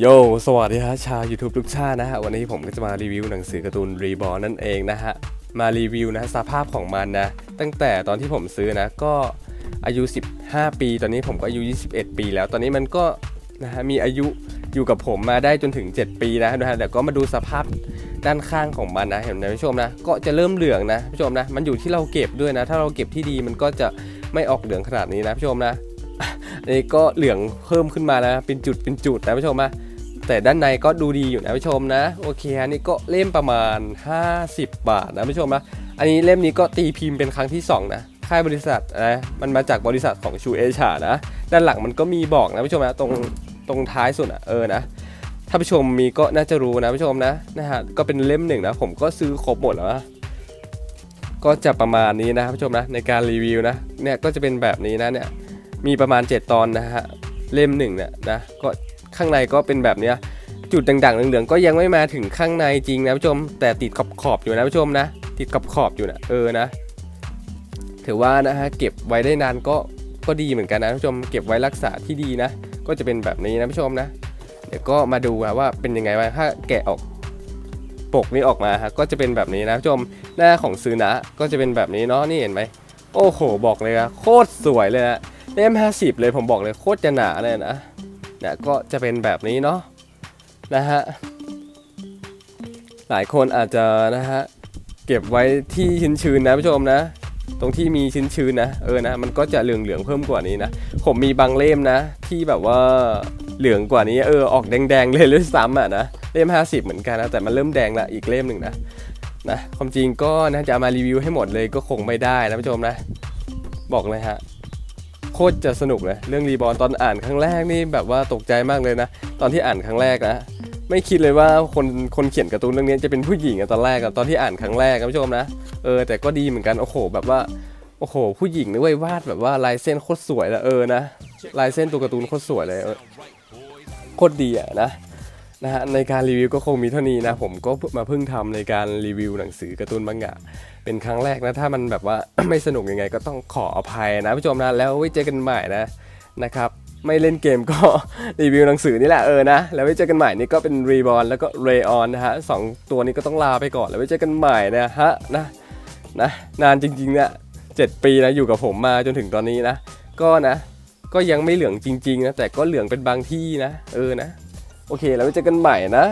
โย สวัสดีฮะชาว YouTube ทุกท่านนะฮะ วันนี้ผมก็จะมารีวิวหนังสือการ์ตูนรีบอ n นั่นเองนะฮะ มารีวิวนะสภาพของมันนะ ตั้งแต่ตอนที่ผมซื้อนะ ก็อายุ 15 ปี ตอนนี้ผมก็อายุ 21 ปี แล้ว ตอนนี้มันก็นะฮะมีอายุอยู่กับผมมาได้จนถึง 7 ปีนะนะฮะแต่ก็มาดูสภาพด้านข้างของมันนะเห็นไหมผู้ชมนะ ก็จะเริ่มเหลืองนะผู้ชมนะ มันอยู่ที่เราเก็บด้วยนะ ถ้าเราเก็บที่ดีมันก็จะไม่ออกเหลืองขนาดนี้นะผู้ชมนะอันนี้ก็เหลืองเพิ่มขึ้นมาแล้วนะเป็นจุดเป็นจุดนะผู้ชมนะ แต่ด้านในก็ดูดีอยู่นะผู้ชมนะ โอเคอันนี้ก็เล่มประมาณ 50 บาทนะผู้ชมนะอันนี้เล่มนี้ก็ตีพิมพ์เป็นครั้งที่สองนะค่ายบริษัทนะมันมาจากบริษัทของชูเอชานะ ด้านหลังมันก็มีบอกนะผู้ชมนะตรงตรงท้ายสุดอะเออนะถ้าผู้ชมมีก็น่าจะรู้นะผู้ชมนะนะฮะก็เป็นเล่มหนึ่งนะผมก็ซื้อครบหมดแล้วนะก็จะประมาณนี้นะผู้ชมนะในการรีวิวนะเนี่ยก็จะเป็นแบบนี้นะเนี่ยมีประมาณ 7 ตอนนะฮะเล่มหนึ่งเนี่ยนะก็ ข้างในก็เป็นแบบเนี้ยจุดด่างๆเหลืองๆก็ยังไม่มาถึงข้างในจริงนะผู้ชม แต่ติดขอบขอบๆอยู่นะผู้ชมนะ ติดขอบขอบๆอยู่นะเออนะ ถือว่านะฮะเก็บไว้ได้นานก็ก็ดีเหมือนกันนะผู้ชมเก็บไว้รักษาที่ดีนะ ก็จะเป็นแบบนี้นะผู้ชมนะ เดี๋ยวก็มาดูนะว่าเป็นยังไงบ้างถ้าแกะออกปกนี้ออกมาฮะก็จะเป็นแบบนี้นะผู้ชมหน้าของซื้อนะก็จะเป็นแบบนี้เนาะนี่เห็นไหมโอ้โห บอกเลยอะโคตรสวยเลยอะเล่มห้าสิบเลยผมบอกเลยโคตรจะหนาเลยนะ เนี่ยก็จะเป็นแบบนี้เนาะนะฮะหลายคนอาจจะนะฮะเก็บไว้ที่ชื้นๆนะผู้ชมนะ ตรงที่มีชื้นๆนะเออนะมันก็จะเหลืองๆเพิ่มกว่านี้นะผมมีบางเล่มนะ ที่แบบว่าเหลืองกว่านี้เออออกแดงๆเลยด้วยซ้ำอะนะเล่ม 50 เหมือนกันนะแต่มันเริ่มแดงละอีกเล่มหนึ่งนะนะความจริงก็นะจะมารีวิวให้หมดเลยก็คงไม่ได้นะผู้ชมนะ บอกเลยฮะ ตรจะสนุกเลยเรื่องรีบอลตอนอ่านครั้งแรกนี่แบบว่าตกใจมากเลยนะ ตอนที่อ่านครั้งแรกนะไม่คิดเลยว่าคนคนเขียนการ์ตูนเรื่องนี้จะเป็นผู้หญิงอะตอนแรกอะตอนที่อ่านครั้งแรกนะผู้ชมนะเออแต่ก็ดีเหมือนกันโอ้โห แบบว่าโอ้โห ผู้หญิงนี่เว้ยวาดแบบว่าลายเส้นโคตรสวยละเออนะลายเส้นตัวการ์ตูนโคตรสวยเลยโคตรดีอะนะ นะฮะในการรีวิวก็คงมีเท่านี้นะผมก็มาเพิ่งทำในการรีวิวหนังสือการ์ตูนบังงะเป็นครั้งแรกนะถ้ามันแบบว่าไม่สนุกยังไงก็ต้องขออภัยนะผู้ชมนะแล้วไว้เจอกันใหม่นะนะครับไม่เล่นเกมก็รีวิวหนังสือนี่แหละเออนะแล้วไว้เจอกันใหม่นี่ก็เป็นรีบอลแล้วก็เรออนนะฮะสองตัวนี้ก็ต้องลาไปก่อนแล้วไว้เจอกันใหม่นะฮะนะนะนานจริงๆเนี่ยเจ็ดปีนะอยู่กับผมมาจนถึงตอนนี้นะ ก็นะ ก็ยังไม่เหลืองจริง ๆ นะ แต่ก็เหลืองเป็นบางที่นะ เออนะ โอเค แล้วไปเจอกันใหม่นะ